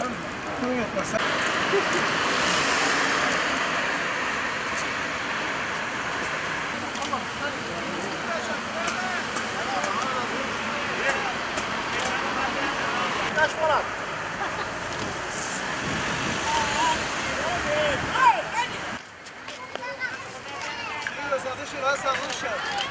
Tamam mı? Bunu unutmasa. Kaç para? Sadece şurası alınış yaptı.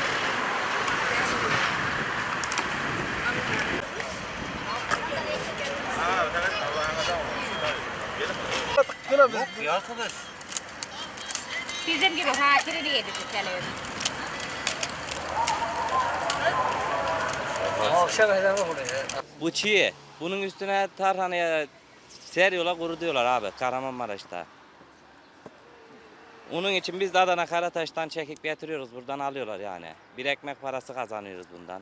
Yine biz Ya arkadaş. Bizim gibi hatiri diye düşünelim. akşam hedef buraya. Bu çiğ. Bunun üstüne tarhanaya seriyorlar, kuru diyorlar abi Kahramanmaraş'ta. Onun için biz de Adana Karataş'tan çekip getiriyoruz. Buradan alıyorlar yani. Bir ekmek parası kazanıyoruz bundan.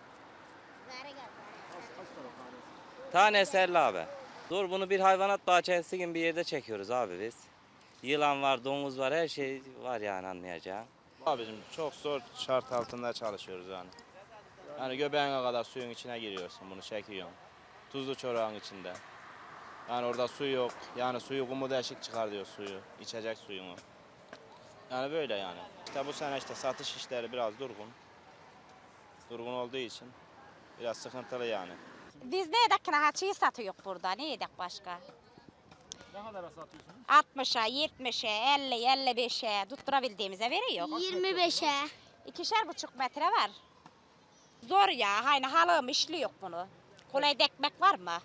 Tanesi 50 abi. Dur bunu bir hayvanat bahçesi gibi bir yerde çekiyoruz abi biz. Yılan var, domuz var, her şey var yani anlayacağın. Abicim çok zor şart altında çalışıyoruz yani. Yani göbeğine kadar suyun içine giriyorsun bunu çekiyorsun. Tuzlu çorağın içinde. Yani orada su yok. Yani suyu kumu deşik çıkar diyor suyu. içecek suyunu. Yani böyle yani. İşte bu sene işte satış işleri biraz durgun. Durgun olduğu için biraz sıkıntılı yani. Biz ne yedek haçıyı satıyor burada. Ne yedek başka? Ne kadar satıyorsunuz? 60'a, 70'e, 50, 55'e tutturabildiğimize veriyor. 25'e. İkişer buçuk metre var. Zor ya. Hani halım işli yok bunu. Kolay ekmek var mı?